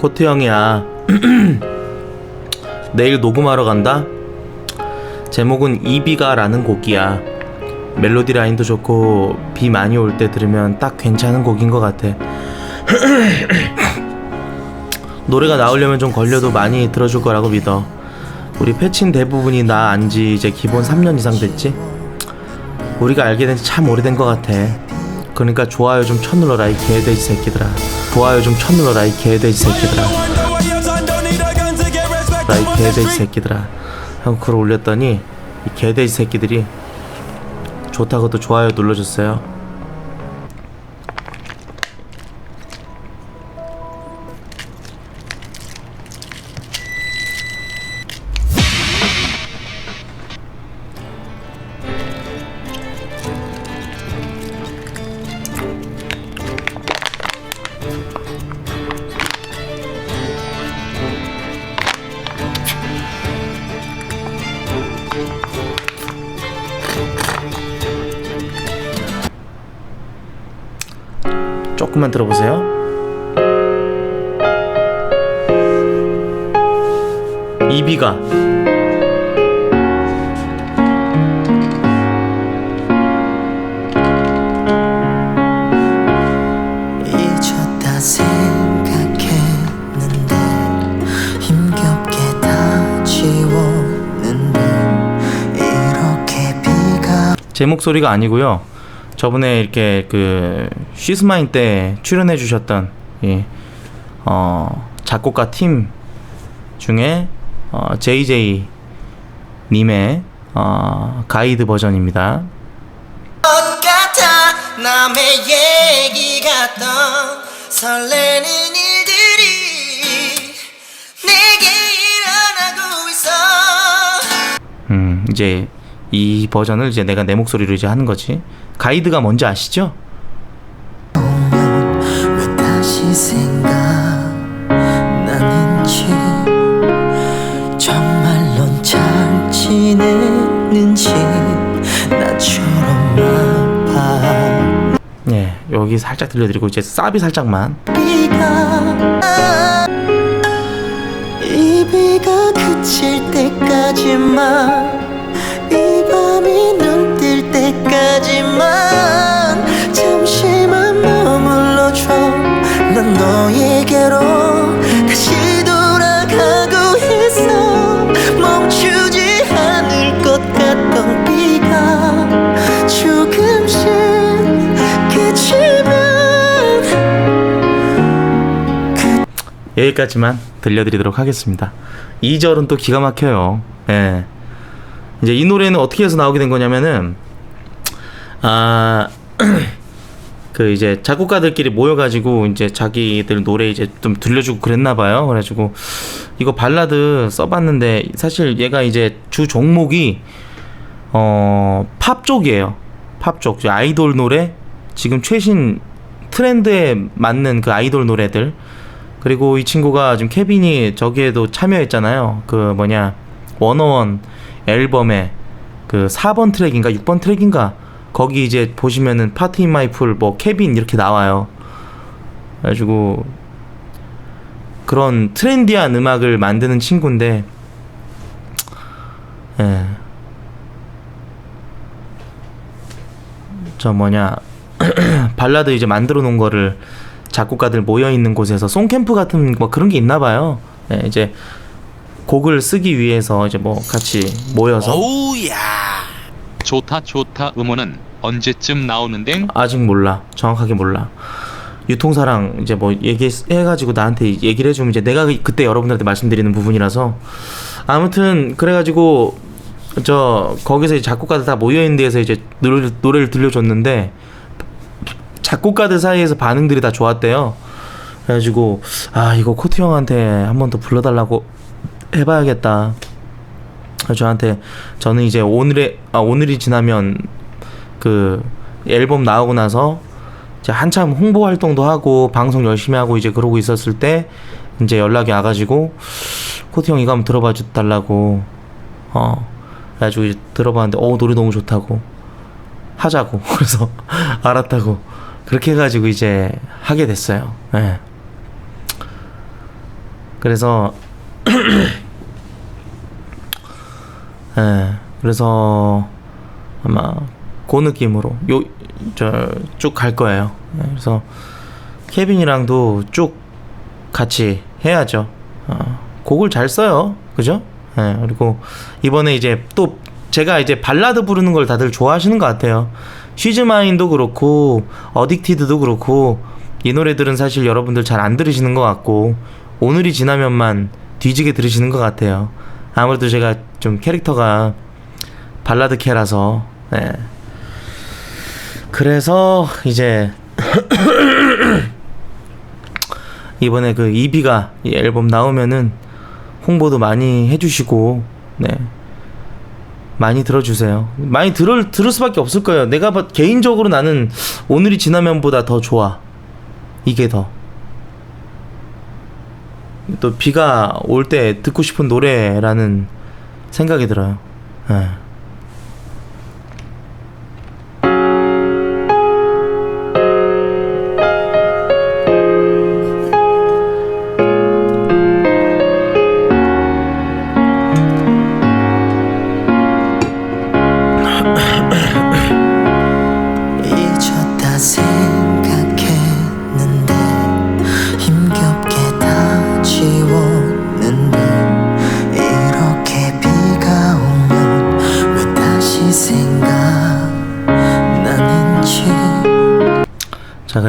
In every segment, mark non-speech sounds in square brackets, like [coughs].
코트 형이야. [clears throat] 내일 녹음하러 간다. 제목은 이비가라는 곡이야. 멜로디 라인도 좋고 비 많이 올 때 들으면 딱 괜찮은 곡인 것 같아. [clears throat] 노래가 나오려면 좀 걸려도 많이 들어줄 거라고 믿어. 우리 패친 대부분이 나 안지 이제 기본 3년 이상 됐지. 우리가 알게 된 지 참 오래된 것 같아. 그러니까 좋아요 좀 쳐눌러라 이 개돼지 새끼들아. 좋아요 좀 쳐눌러라 이 개돼지 새끼들아. 나이 개돼지 새끼들아. 하고 글을 올렸더니 이 개돼지 새끼들이 좋다고 또 좋아요 눌러줬어요. 이비가 잊었다 생각했는데 힘겹게 다 지웠는데 이렇게 비가 제 목소리가 아니고요. 저번에 이렇게 그 쉬스마인 때 출연해 주셨던 이 어, 작곡가 팀 중에 어, JJ 님의 어, 가이드 버전입니다. 것 같아 남의 얘기 같던 설레는 일들이 내게 일어나고 있어 음, 이제 이 버전을 이제 내가 내 목소리로 이제 하는 거지. 가이드가 뭔지 아시죠? 여기 살짝 들려드리고 이제 사비 살짝만. 잠시만 머물러줘 난 너에게로 여기까지만 들려드리도록 하겠습니다. 2절은 또 기가 막혀요. 예. 이제 이 노래는 어떻게 해서 나오게 된 거냐면은, 아, [clears throat] 그 이제 작곡가들끼리 모여가지고 이제 자기들 노래 이제 좀 들려주고 그랬나 봐요. 그래가지고 이거 발라드 써봤는데 사실 얘가 이제 주 종목이 어, 팝 쪽이에요. 팝 쪽. 아이돌 노래, 지금 최신 트렌드에 맞는 그 아이돌 노래들. 그리고 이 친구가 지금 케빈이 저기에도 참여했잖아요. 그 뭐냐 원어원 앨범에 그 4번 트랙인가 6번 트랙인가 거기 이제 보시면은 파트 인 마이 풀 뭐 케빈 이렇게 나와요. 그래가지고 그런 트렌디한 음악을 만드는 친구인데 예. 저 뭐냐 [clears throat] 발라드 이제 만들어 놓은 거를 작곡가들 모여 있는 곳에서 송캠프 같은 뭐 그런 게 있나 봐요. 예, 이제 곡을 쓰기 위해서 이제 뭐 같이 모여서 좋다 좋다 음원은 언제쯤 나오는데? 아직 몰라. 정확하게 몰라. 유통사랑 이제 뭐 얘기해가지고 나한테 얘기를 해주면 이제 내가 그때 여러분들한테 말씀드리는 부분이라서 아무튼 그래가지고 저 거기서 이제 작곡가들 다 모여 있는 데에서 이제 노래를, 노래를 들려줬는데 작곡가들 사이에서 반응들이 다 좋았대요. 그래가지고 아 이거 코트 형한테 한 번 더 불러달라고 해봐야겠다. 저한테 저는 이제 오늘의 아 오늘이 지나면 그 앨범 나오고 나서 이제 한참 홍보 활동도 하고 방송 열심히 하고 이제 그러고 있었을 때 이제 연락이 와가지고 코트 형 이거 한번 들어봐 주 달라고 어 그래가지고 이제 들어봤는데 어 노래 너무 좋다고 하자고 [laughs] 그래서 알았다고 그렇게 해가지고 이제 하게 됐어요. 예. 그래서 [clears throat] 예 그래서 아마 그 느낌으로 요 저 쭉 갈 거예요. 예, 그래서 케빈이랑도 쭉 같이 해야죠. 어, 곡을 잘 써요. 그죠? 예, 그리고 이번에 이제 또 제가 이제 발라드 부르는 걸 다들 좋아하시는 것 같아요. 쉬즈마인도 그렇고 어딕티드도 그렇고 이 노래들은 사실 여러분들 잘 안 들으시는 것 같고 오늘이 지나면만 뒤지게 들으시는 것 같아요. 아무래도 제가 좀 캐릭터가 발라드 캐라서 네. 그래서 이제 [coughs] 이번에 그 이비가 이 앨범 나오면은 홍보도 많이 해주시고 네 많이 들어주세요. 많이 들을 들을 수밖에 없을 거예요. 내가 봐- 개인적으로 나는 오늘이 지나면보다 더 좋아. 이게 더. 또 비가 올 때 듣고 싶은 노래라는 생각이 들어요. 예.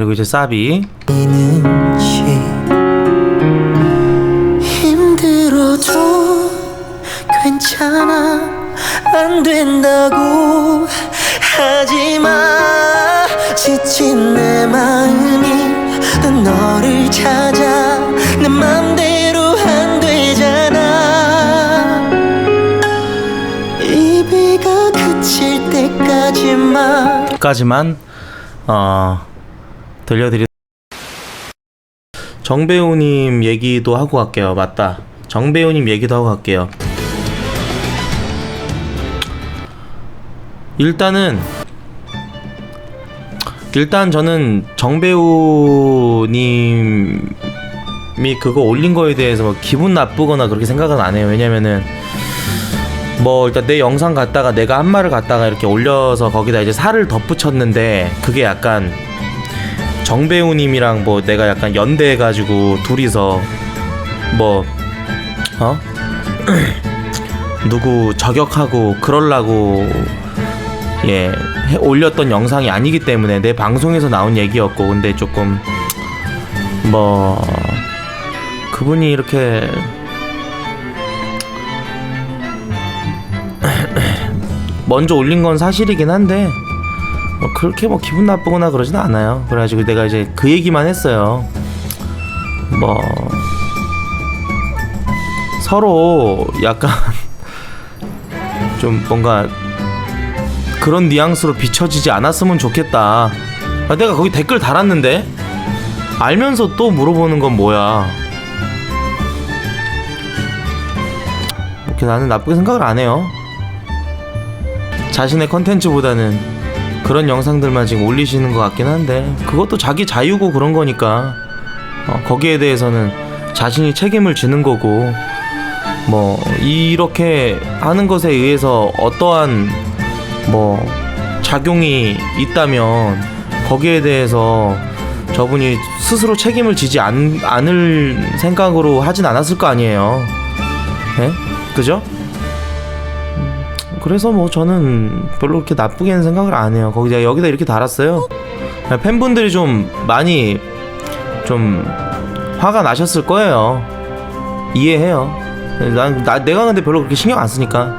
그리고 이제 사비. 힘들어도 괜찮아. 안 된다고 하지마. 지친 내 마음이 또 너를 찾아. 내 맘대로 안 되잖아. 이 비가 그칠 때까지만. 까지만 어 들려드리 정배우님 얘기도 하고 갈게요. 맞다. 정배우님 얘기도 하고 갈게요. 일단은 일단 저는 정배우님이 그거 올린 거에 대해서 뭐 기분 나쁘거나 그렇게 생각은 안 해요. 왜냐면은 뭐 일단 내 영상 갖다가 내가 한 말을 갖다가 이렇게 올려서 거기다 이제 살을 덧붙였는데 그게 약간 정배우님이랑 뭐 내가 약간 연대해가지고 둘이서 뭐 어? [clears throat] 누구 저격하고 그럴라고 예 해- 올렸던 영상이 아니기 때문에 내 방송에서 나온 얘기였고 근데 조금 뭐 그분이 이렇게 [clears throat] 먼저 올린 건 사실이긴 한데 뭐 그렇게 뭐 기분 나쁘거나 그러진 않아요. 그래가지고 내가 이제 그 얘기만 했어요. 뭐 서로 약간 [laughs] 좀 뭔가 그런 뉘앙스로 비춰지지 않았으면 좋겠다. 아, 내가 거기 댓글 달았는데 알면서 또 물어보는 건 뭐야? 이렇게 나는 나쁘게 생각을 안 해요. 자신의 컨텐츠보다는 그런 영상들만 지금 올리시는 것 같긴 한데 그것도 자기 자유고 그런 거니까 어, 거기에 대해서는 자신이 책임을 지는 거고 뭐 이렇게 하는 것에 의해서 어떠한 뭐 작용이 있다면 거기에 대해서 저분이 스스로 책임을 지지 않, 않을 생각으로 하진 않았을 거 아니에요. 예? 그죠? 그래서 뭐 저는 별로 그렇게 나쁘게는 생각을 안 해요. 거기다 여기다 이렇게 달았어요. 팬분들이 좀 많이 좀 화가 나셨을 거예요. 이해해요. 난 나, 내가 근데 별로 그렇게 신경 안 쓰니까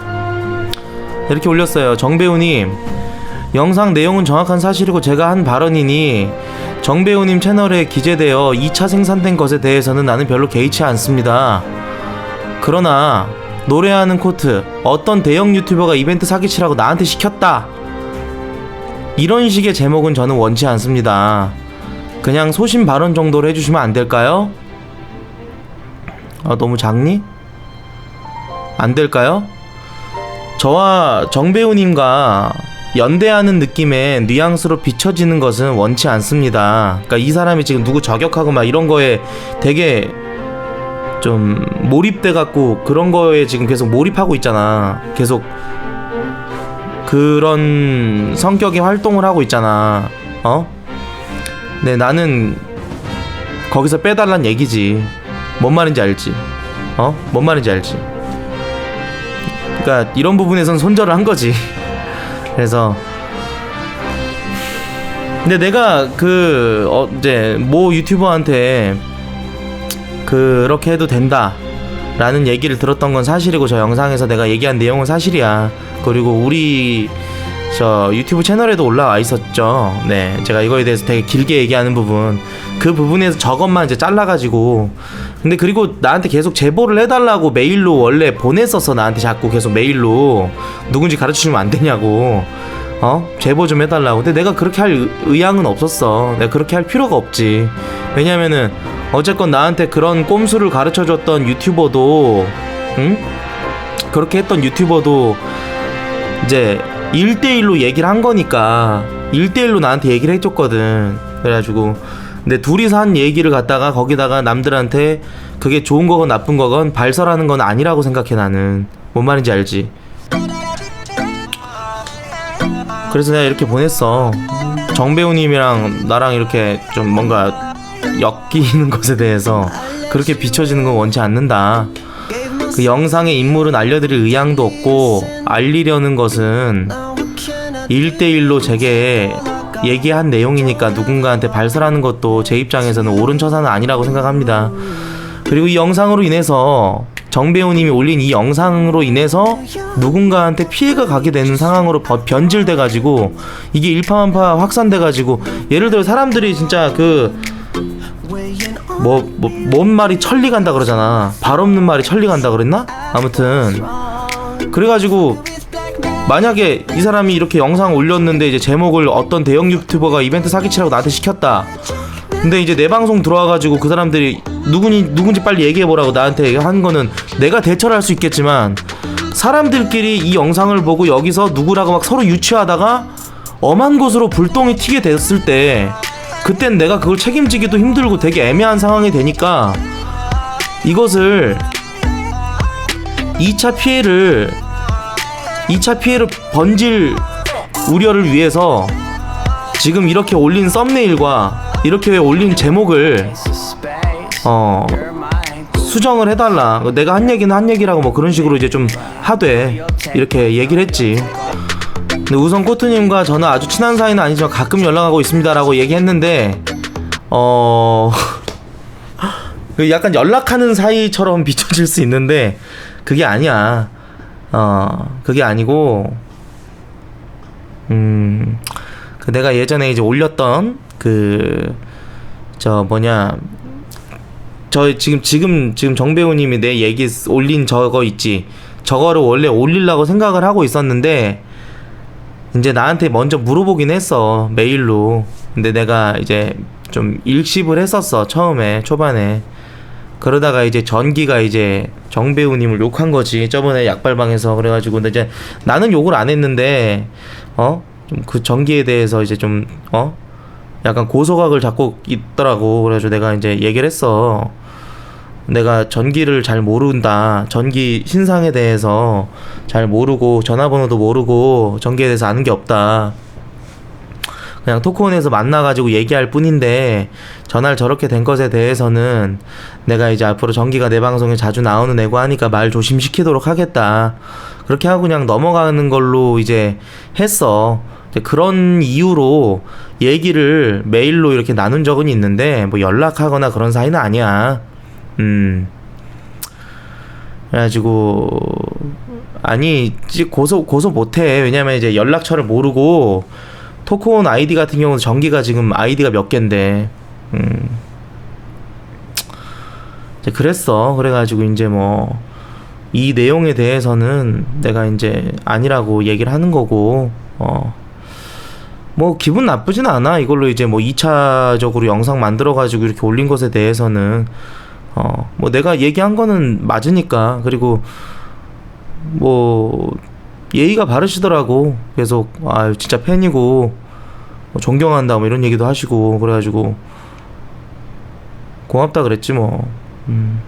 이렇게 올렸어요. 정배우님 영상 내용은 정확한 사실이고 제가 한 발언이니 정배우님 채널에 기재되어 2차 생산된 것에 대해서는 나는 별로 개의치 않습니다. 그러나 노래하는 코트 어떤 대형 유튜버가 이벤트 사기치라고 나한테 시켰다 이런 식의 제목은 저는 원치 않습니다 그냥 소신 발언 정도로 해주시면 안 될까요? 아 너무 작니? 안 될까요? 저와 정배우님과 연대하는 느낌의 뉘앙스로 비춰지는 것은 원치 않습니다. 그러니까 이 사람이 지금 누구 저격하고 막 이런 거에 되게 좀 몰입돼 갖고 그런 거에 지금 계속 몰입하고 있잖아. 계속 그런 성격의 활동을 하고 있잖아. 어? 네, 나는 거기서 빼달란 얘기지. 뭔 말인지 알지? 어? 뭔 말인지 알지? 그러니까 이런 부분에선 손절을 한 거지. [laughs] 그래서 근데 내가 그 어, 이제 모 유튜버한테 그렇게 해도 된다. 라는 얘기를 들었던 건 사실이고 저 영상에서 내가 얘기한 내용은 사실이야. 그리고 우리 저 유튜브 채널에도 올라와 있었죠. 네, 제가 이거에 대해서 되게 길게 얘기하는 부분. 그 부분에서 저것만 이제 잘라가지고. 근데 그리고 나한테 계속 제보를 해달라고 메일로 원래 보냈었어 나한테 자꾸 계속 메일로. 누군지 가르쳐주면 안 되냐고. 어? 제보 좀 해달라고. 근데 내가 그렇게 할 의- 의향은 없었어. 내가 그렇게 할 필요가 없지. 왜냐면은 어쨌건 나한테 그런 꼼수를 가르쳐줬던 유튜버도 응? 그렇게 했던 유튜버도 이제 1대1로 얘기를 한 거니까 1대1로 나한테 얘기를 해줬거든. 그래가지고 근데 둘이서 한 얘기를 갖다가 거기다가 남들한테 그게 좋은 거건 나쁜 거건 발설하는 건 아니라고 생각해 나는. 뭔 말인지 알지? 그래서 내가 이렇게 보냈어. 정배우님이랑 나랑 이렇게 좀 뭔가 엮이는 것에 대해서 그렇게 비춰지는 건 원치 않는다 그 영상의 인물은 알려드릴 의향도 없고 알리려는 것은 1대1로 제게 얘기한 내용이니까 누군가한테 발설하는 것도 제 입장에서는 옳은 처사는 아니라고 생각합니다. 그리고 이 영상으로 인해서 정배우님이 올린 이 영상으로 인해서 누군가한테 피해가 가게 되는 상황으로 버- 변질돼가지고 이게 일파만파 확산돼가지고 예를 들어 사람들이 진짜 그 뭐, 뭐, 뭔 말이 천리 간다 그러잖아. 발 없는 말이 천리 간다 그랬나? 아무튼. 그래가지고, 만약에 이 사람이 이렇게 영상 올렸는데 이제 제목을 어떤 대형 유튜버가 이벤트 사기치라고 나한테 시켰다. 근데 이제 내 방송 들어와가지고 그 사람들이 누구니, 누군지 빨리 얘기해보라고 나한테 한 거는 내가 대처를 할 수 있겠지만, 사람들끼리 이 영상을 보고 여기서 누구라고 막 서로 유치하다가 엄한 곳으로 불똥이 튀게 됐을 때 그땐 내가 그걸 책임지기도 힘들고 되게 애매한 상황이 되니까 이것을 2차 피해를 2차 피해를 번질 우려를 위해서 지금 이렇게 올린 썸네일과 이렇게 올린 제목을 어 수정을 해달라. 내가 한 얘기는 한 얘기라고 뭐 그런 식으로 이제 좀 하되 이렇게 얘기를 했지 근데 우선 코트님과 저는 아주 친한 사이는 아니지만 가끔 연락하고 있습니다라고 얘기했는데 어 [laughs] 그 약간 연락하는 사이처럼 [laughs] 비춰질 수 있는데 그게 아니야. 어 그게 아니고 음그 내가 예전에 이제 올렸던 그 저 뭐냐 저 지금 지금 지금 정 배우님이 내 얘기 쓰- 올린 저거 있지. 저거를 원래 올리려고 생각을 하고 있었는데 이제 나한테 먼저 물어보긴 했어 메일로. 근데 내가 이제 좀 일십을 했었어 처음에 초반에. 그러다가 이제 전기가 이제 정 배우님을 욕한 거지. 저번에 약발방에서 그래가지고. 근데 이제 나는 욕을 안 했는데 어? 좀 그 전기에 대해서 이제 좀 어? 약간 고소각을 잡고 있더라고. 그래가지고 내가 이제 얘기를 했어 내가 전기를 잘 모른다. 전기 신상에 대해서 잘 모르고 전화번호도 모르고 전기에 대해서 아는 게 없다. 그냥 토크온에서 만나가지고 얘기할 뿐인데 전화를 저렇게 된 것에 대해서는 내가 이제 앞으로 전기가 내 방송에 자주 나오는 애고 하니까 말 조심시키도록 하겠다. 그렇게 하고 그냥 넘어가는 걸로 이제 했어. 그런 이유로 얘기를 메일로 이렇게 나눈 적은 있는데 뭐 연락하거나 그런 사이는 아니야. 음. 그래가지고 아니 찌- 고소 고소 못해. 왜냐면 이제 연락처를 모르고 토크온 아이디 같은 경우는 전기가 지금 아이디가 몇 개인데. 음. 이제 그랬어. 그래가지고 이제 뭐 이 내용에 대해서는 내가 이제 아니라고 얘기를 하는 거고 어. 뭐 기분 나쁘진 않아. 이걸로 이제 뭐 2차적으로 영상 만들어 가지고 이렇게 올린 것에 대해서는 어, 뭐 내가 얘기한 거는 맞으니까 그리고 뭐 예의가 바르시더라고 계속 아 진짜 팬이고 뭐 존경한다 뭐 이런 얘기도 하시고 그래가지고 고맙다 그랬지 뭐. 음.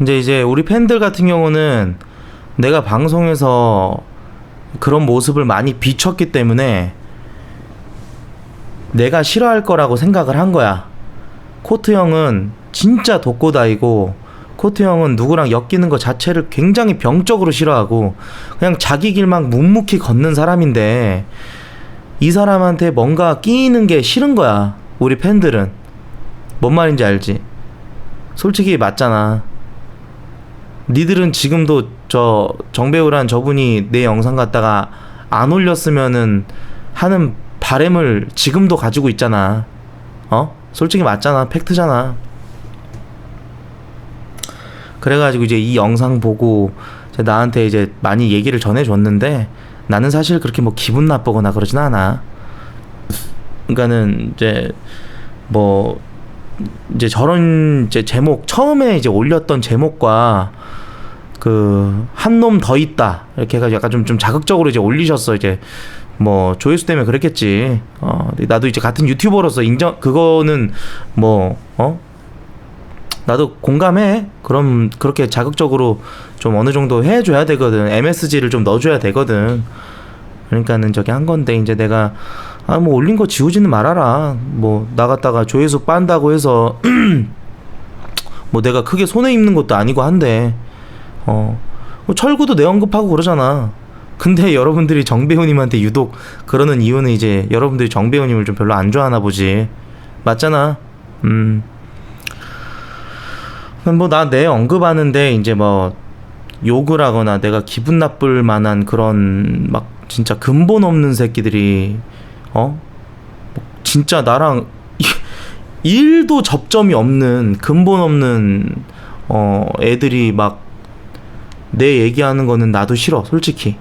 이제 이제 우리 팬들 같은 경우는 내가 방송에서 그런 모습을 많이 비쳤기 때문에 내가 싫어할 거라고 생각을 한 거야. 코트 형은 진짜 독고다이고 코트 형은 누구랑 엮이는 것 자체를 굉장히 병적으로 싫어하고 그냥 자기 길만 묵묵히 걷는 사람인데 이 사람한테 뭔가 끼이는 게 싫은 거야. 우리 팬들은 뭔 말인지 알지? 솔직히 맞잖아. 니들은 지금도 저 정배우란 저분이 내 영상 갖다가 안 올렸으면은 하는 바램을 지금도 가지고 있잖아. 어? 솔직히 맞잖아. 팩트잖아. 그래가지고 이제 이 영상 보고 나한테 이제 많이 얘기를 전해줬는데 나는 사실 그렇게 뭐 기분 나쁘거나 그러진 않아. 그러니까는 이제 뭐 이제 저런 이제 제목 처음에 이제 올렸던 제목과 그 한 놈 더 있다 이렇게 해가지고 약간 좀 좀 자극적으로 이제 올리셨어 이제 뭐 조회수 때문에 그랬겠지. 어 나도 이제 같은 유튜버로서 인정 그거는 뭐 어? 나도 공감해. 그럼 그렇게 자극적으로 좀 어느 정도 해 줘야 되거든. MSG를 좀 넣어 줘야 되거든. 그러니까는 저기 한 건데 이제 내가 아 뭐 올린 거 지우지는 말아라. 뭐 나갔다가 조회수 빤다고 해서 [clears throat] 뭐 내가 크게 손해 입는 것도 아니고 한데. 어, 뭐 철구도 내 언급하고 그러잖아. 근데 여러분들이 정배우님한테 유독 그러는 이유는 이제 여러분들이 정배우님을 좀 별로 안 좋아하나 보지. 맞잖아. 음. 뭐 나 내 언급하는데 이제 뭐 욕을 하거나 내가 기분 나쁠 만한 그런 막 진짜 근본 없는 새끼들이 어? 뭐 진짜 나랑 [laughs] 일도 접점이 없는 근본 없는 어 애들이 막 내 얘기하는 거는 나도 싫어 솔직히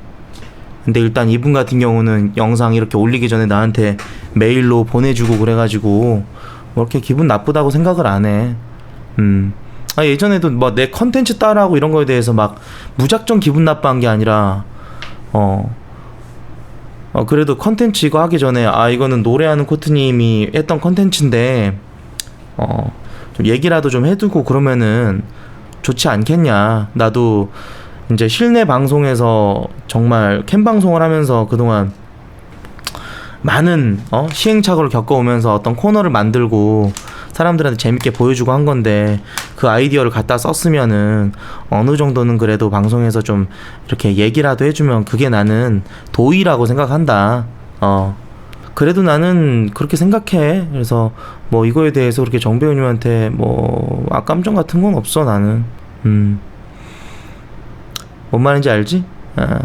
근데 일단 이분 같은 경우는 영상 이렇게 올리기 전에 나한테 메일로 보내주고 그래가지고 뭐 이렇게 기분 나쁘다고 생각을 안 해 음. 아 예전에도 뭐내 컨텐츠 따라하고 이런 거에 대해서 막 무작정 기분 나빠한 게 아니라 어 어, 그래도 컨텐츠 이거 하기 전에 아 이거는 노래하는 코트님이 했던 컨텐츠인데 어, 좀 얘기라도 좀 해두고 그러면은 좋지 않겠냐. 나도 이제 실내 방송에서 정말 캠 방송을 하면서 그동안 많은 어? 시행착오를 겪어오면서 어떤 코너를 만들고 사람들한테 재밌게 보여주고 한 건데 그 아이디어를 갖다 썼으면은 어느 정도는 그래도 방송에서 좀 이렇게 얘기라도 해주면 그게 나는 도의라고 생각한다. 어. 그래도 나는 그렇게 생각해. 그래서 뭐 이거에 대해서 그렇게 정 배우님한테 뭐 악감정 같은 건 없어 나는. 음. 뭔 말인지 알지? 아.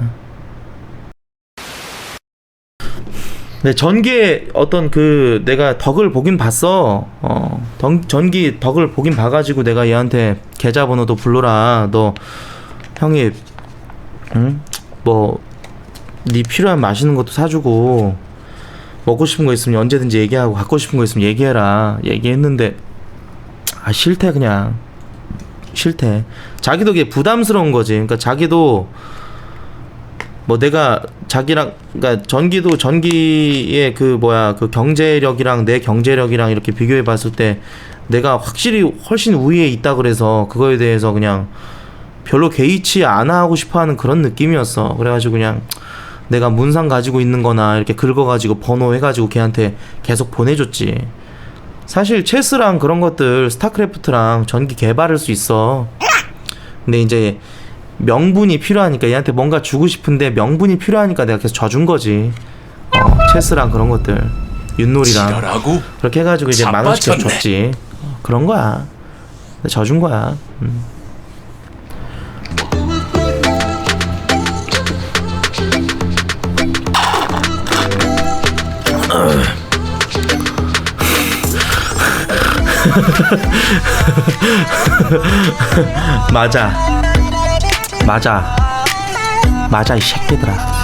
네, 전기에 어떤 그 내가 덕을 보긴 봤어. 어, 던, 전기 덕을 보긴 봐가지고 내가 얘한테 계좌번호도 불러라. 너 형이 응? 뭐네 필요한 맛있는 것도 사주고 먹고 싶은 거 있으면 언제든지 얘기하고 갖고 싶은 거 있으면 얘기해라. 얘기했는데 아 싫대 그냥 싫대. 자기도 그게 부담스러운 거지. 그러니까 자기도 뭐 내가 자기랑 그러니까 전기도 전기의 그 뭐야 그 경제력이랑 내 경제력이랑 이렇게 비교해 봤을 때 내가 확실히 훨씬 우위에 있다 그래서 그거에 대해서 그냥 별로 개의치 안 하고 싶어 하는 그런 느낌이었어. 그래가지고 그냥 내가 문상 가지고 있는 거나 이렇게 긁어가지고 번호 해가지고 걔한테 계속 보내줬지. 사실 체스랑 그런 것들 스타크래프트랑 전기 개발할 수 있어. 근데 이제 명분이 필요하니까 얘한테 뭔가 주고 싶은데 명분이 필요하니까 내가 계속 져준 거지. 어, 체스랑 그런 것들 윷놀이랑 지랄하고 그렇게 해가지고 이제 만 원씩 자빠졌네. 줬지. 어, 그런 거야. 져준 거야. 음. [laughs] [laughs] 맞아. 맞아. 맞아 이 새끼들아. 아.